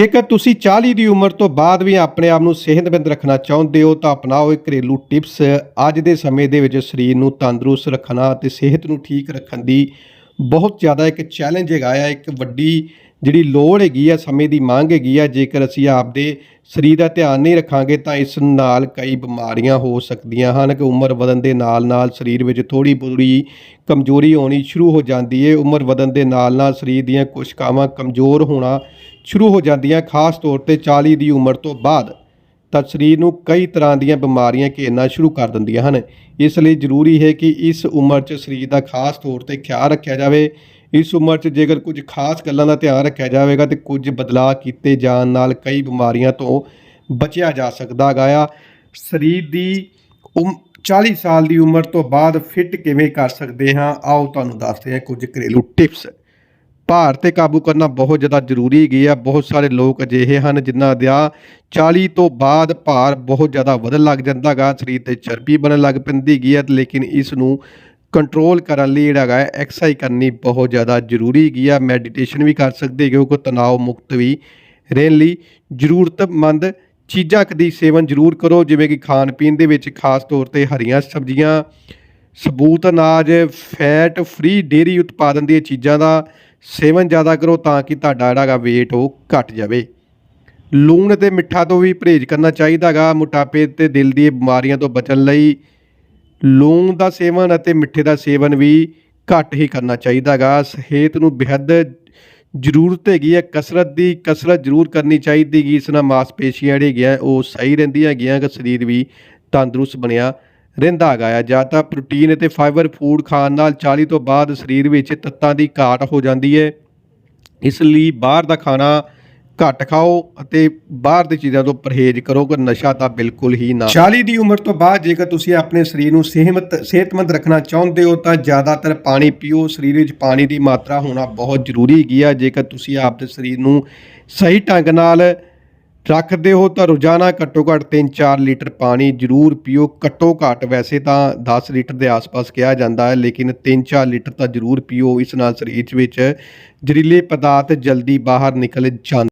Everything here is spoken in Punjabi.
ਜੇਕਰ ਤੁਸੀਂ 40 ਦੀ ਉਮਰ ਤੋਂ ਬਾਅਦ ਵੀ ਆਪਣੇ ਆਪ ਨੂੰ ਸਿਹਤਮੰਦ ਰੱਖਣਾ ਚਾਹੁੰਦੇ ਹੋ, ਤਾਂ ਅਪਣਾਓ ਇਹ ਘਰੇਲੂ ਟਿਪਸ। ਅੱਜ ਦੇ ਸਮੇਂ ਦੇ ਵਿੱਚ ਸਰੀਰ ਨੂੰ ਤੰਦਰੁਸਤ ਰੱਖਣਾ ਤੇ ਸਿਹਤ ਨੂੰ ਠੀਕ ਰੱਖਣ ਦੀ ਬਹੁਤ ਜ਼ਿਆਦਾ ਇੱਕ ਚੈਲੰਜ ਹੈਗਾ ਆ। ਇੱਕ ਵੱਡੀ ਜਿਹੜੀ ਲੋੜ ਹੈਗੀ ਆ, ਸਮੇਂ ਦੀ ਮੰਗ ਹੈਗੀ ਆ, ਜੇਕਰ ਅਸੀਂ ਆਪਦੇ ਸਰੀਰ ਦਾ ਧਿਆਨ ਨਹੀਂ ਰੱਖਾਂਗੇ ਤਾਂ ਇਸ ਨਾਲ ਕਈ ਬਿਮਾਰੀਆਂ ਹੋ ਸਕਦੀਆਂ ਹਨ ਕਿ ਉਮਰ ਵਧਣ ਦੇ ਨਾਲ ਨਾਲ ਸਰੀਰ ਵਿੱਚ ਥੋੜੀ ਬੁਰੀ ਕਮਜ਼ੋਰੀ ਆਉਣੀ ਸ਼ੁਰੂ ਹੋ ਜਾਂਦੀ ਹੈ ਉਮਰ ਵਧਣ ਦੇ ਨਾਲ ਨਾਲ ਸਰੀਰ ਦੀਆਂ ਕੋਸ਼ਿਕਾਵਾਂ ਕਮਜ਼ੋਰ ਹੋਣਾ ਸ਼ੁਰੂ ਹੋ ਜਾਂਦੀਆਂ, ਖਾਸ ਤੌਰ ਤੇ 40 ਦੀ ਉਮਰ ਤੋਂ ਬਾਅਦ। ਤਾਂ ਸਰੀਰ ਨੂੰ ਕਈ ਤਰ੍ਹਾਂ ਦੀਆਂ ਬਿਮਾਰੀਆਂ ਘੇਰਨਾ ਸ਼ੁਰੂ ਕਰ ਦਿੰਦੀਆਂ ਹਨ। ਇਸ ਲਈ ਜ਼ਰੂਰੀ ਹੈ ਕਿ ਇਸ ਉਮਰ 'ਚ ਸਰੀਰ ਦਾ ਖਾਸ ਤੌਰ ਤੇ ਖਿਆਲ ਰੱਖਿਆ ਜਾਵੇ। ਇਸ ਉਮਰ 'ਚ ਜੇਕਰ ਕੁਝ ਖਾਸ ਗੱਲਾਂ ਦਾ ਧਿਆਨ ਰੱਖਿਆ ਜਾਵੇਗਾ ਤੇ ਕੁਝ ਬਦਲਾਅ ਕੀਤੇ ਜਾਣ ਨਾਲ ਕਈ ਬਿਮਾਰੀਆਂ ਤੋਂ ਬਚਿਆ ਜਾ ਸਕਦਾ ਹੈਗਾ ਆ। ਸਰੀਰ ਦੀ ਉਮ 40 ਸਾਲ ਦੀ ਉਮਰ ਤੋਂ ਬਾਅਦ ਫਿੱਟ ਕਿਵੇਂ ਕਰ ਸਕਦੇ ਹਾਂ? ਆਓ ਤੁਹਾਨੂੰ ਦੱਸਦੇ ਹਾਂ ਕੁਝ ਘਰੇਲੂ ਟਿਪਸ। ਭਾਰ ਤੇ ਕਾਬੂ ਕਰਨਾ ਬਹੁਤ ਜ਼ਿਆਦਾ ਜ਼ਰੂਰੀ ਹੈਗੀ ਆ। ਬਹੁਤ ਸਾਰੇ ਲੋਕ ਅਜਿਹੇ ਹਨ ਜਿਨ੍ਹਾਂ ਦਾ 40 ਤੋਂ ਬਾਅਦ ਭਾਰ ਬਹੁਤ ਜ਼ਿਆਦਾ ਵਧਣ ਲੱਗ ਜਾਂਦਾ ਗਾ ਸਰੀਰ ਤੇ ਚਰਬੀ ਬਣਨ ਲੱਗ ਪੈਂਦੀ ਗਈ ਆ, ਲੇਕਿਨ ਇਸ ਨੂੰ ਕੰਟਰੋਲ ਕਰਨ ਲਈ ਜਿਹੜਾ ਹੈਗਾ ਐਕਸਰਸਾਈਜ਼ ਕਰਨੀ ਬਹੁਤ ਜ਼ਿਆਦਾ ਜ਼ਰੂਰੀ ਹੈਗੀ ਆ। ਮੈਡੀਟੇਸ਼ਨ ਵੀ ਕਰ ਸਕਦੇ ਕਿਉਂਕਿ ਤਣਾਅ ਮੁਕਤ ਵੀ ਰਹਿਣ ਲਈ। ਜ਼ਰੂਰਤਮੰਦ ਚੀਜ਼ਾਂ ਕਦੀ ਸੇਵਨ ਜ਼ਰੂਰ ਕਰੋ, ਜਿਵੇਂ ਕਿ ਖਾਣ ਪੀਣ ਦੇ ਵਿੱਚ ਖਾਸ ਤੌਰ ਤੇ ਹਰੀਆਂ ਸਬਜ਼ੀਆਂ, ਸਬੂਤ ਅਨਾਜ ਫੈਟ ਫ੍ਰੀ ਡੇਰੀ ਉਤਪਾਦਨ ਦੀਆਂ ਚੀਜ਼ਾਂ ਦਾ ਸੇਵਨ ਜ਼ਿਆਦਾ ਕਰੋ ਤਾਂ ਕਿ ਤੁਹਾਡਾ ਜਿਹੜਾ ਗਾ weight ਉਹ ਘਟ ਜਾਵੇ। ਲੂਣ ਅਤੇ ਮਿੱਠਾ ਤੋਂ ਵੀ ਪਰਹੇਜ਼ ਕਰਨਾ ਚਾਹੀਦਾ ਗਾ ਮੋਟਾਪੇ ਤੇ ਦਿਲ ਦੀਆਂ ਬਿਮਾਰੀਆਂ ਤੋਂ ਬਚਣ ਲਈ ਲੂਣ ਦਾ ਸੇਵਨ ਅਤੇ ਮਿੱਠੇ ਦਾ ਸੇਵਨ ਵੀ ਘੱਟ ਹੀ ਕਰਨਾ ਚਾਹੀਦਾ ਗਾ। ਸਿਹਤ ਨੂੰ ਬੇਹੱਦ ਜ਼ਰੂਰਤ ਹੈਗੀ ਹੈ। ਕਸਰਤ ਦੀ ਕਸਰਤ ਜ਼ਰੂਰ ਕਰਨੀ ਚਾਹੀਦੀ ਗੀ। ਇਸ ਨਾਲ ਮਾਸਪੇਸ਼ੀਆਂ ਜਿਹੜੀਆਂ ਹੈਗੀਆਂ, ਉਹ ਸਹੀ ਰਹਿੰਦੀਆਂ ਹੈਗੀਆਂ ਕਿ ਸਰੀਰ ਵੀ ਤੰਦਰੁਸਤ ਬਣਿਆ ਰਹਿੰਦਾ ਹੈਗਾ ਆ। ਜਾਂ ਤਾਂ ਪ੍ਰੋਟੀਨ ਅਤੇ ਫਾਈਬਰ ਫੂਡ ਖਾਣ ਨਾਲ 40 ਤੋਂ ਬਾਅਦ ਸਰੀਰ ਵਿੱਚ ਤੱਤਾਂ ਦੀ ਘਾਟ ਹੋ ਜਾਂਦੀ ਹੈ। ਇਸ ਲਈ ਬਾਹਰ ਦਾ ਖਾਣਾ ਘੱਟ ਖਾਓ ਅਤੇ ਬਾਹਰ ਦੀ ਚੀਜ਼ਾਂ ਤੋਂ ਪਰਹੇਜ਼ ਕਰੋ, ਕਿ ਨਸ਼ਾ ਤਾਂ ਬਿਲਕੁਲ ਹੀ ਨਾ 40 ਦੀ ਉਮਰ ਤੋਂ ਬਾਅਦ ਜੇਕਰ ਤੁਸੀਂ ਆਪਣੇ ਸਰੀਰ ਨੂੰ ਸਿਹਤ ਸਿਹਤਮੰਦ ਰੱਖਣਾ ਚਾਹੁੰਦੇ ਹੋ, ਤਾਂ ਜ਼ਿਆਦਾਤਰ ਪਾਣੀ ਪੀਓ। ਸਰੀਰ ਵਿੱਚ ਪਾਣੀ ਦੀ ਮਾਤਰਾ ਹੋਣਾ ਬਹੁਤ ਜ਼ਰੂਰੀ ਹੈਗੀ ਆ। ਜੇਕਰ ਤੁਸੀਂ ਆਪਦੇ ਸਰੀਰ ਨੂੰ ਸਹੀ ਢੰਗ ਨਾਲ ਰੱਖਦੇ ਹੋ, ਤਾਂ ਰੋਜ਼ਾਨਾ ਘੱਟੋ ਘੱਟ 3-4 ਲੀਟਰ ਪਾਣੀ ਜ਼ਰੂਰ ਪੀਓ। ਘੱਟੋ ਘੱਟ ਵੈਸੇ ਤਾਂ 10 ਲੀਟਰ ਦੇ ਆਸ-ਪਾਸ ਕਿਹਾ ਜਾਂਦਾ ਹੈ, ਲੇਕਿਨ 3-4 ਲੀਟਰ ਤਾਂ ਜ਼ਰੂਰ ਪੀਓ। ਇਸ ਨਾਲ ਸਰੀਰ ਵਿੱਚ ਜ਼ਹਿਰੀਲੇ ਪਦਾਰਥ ਜਲਦੀ ਬਾਹਰ ਨਿਕਲ ਜਾਂਦੇ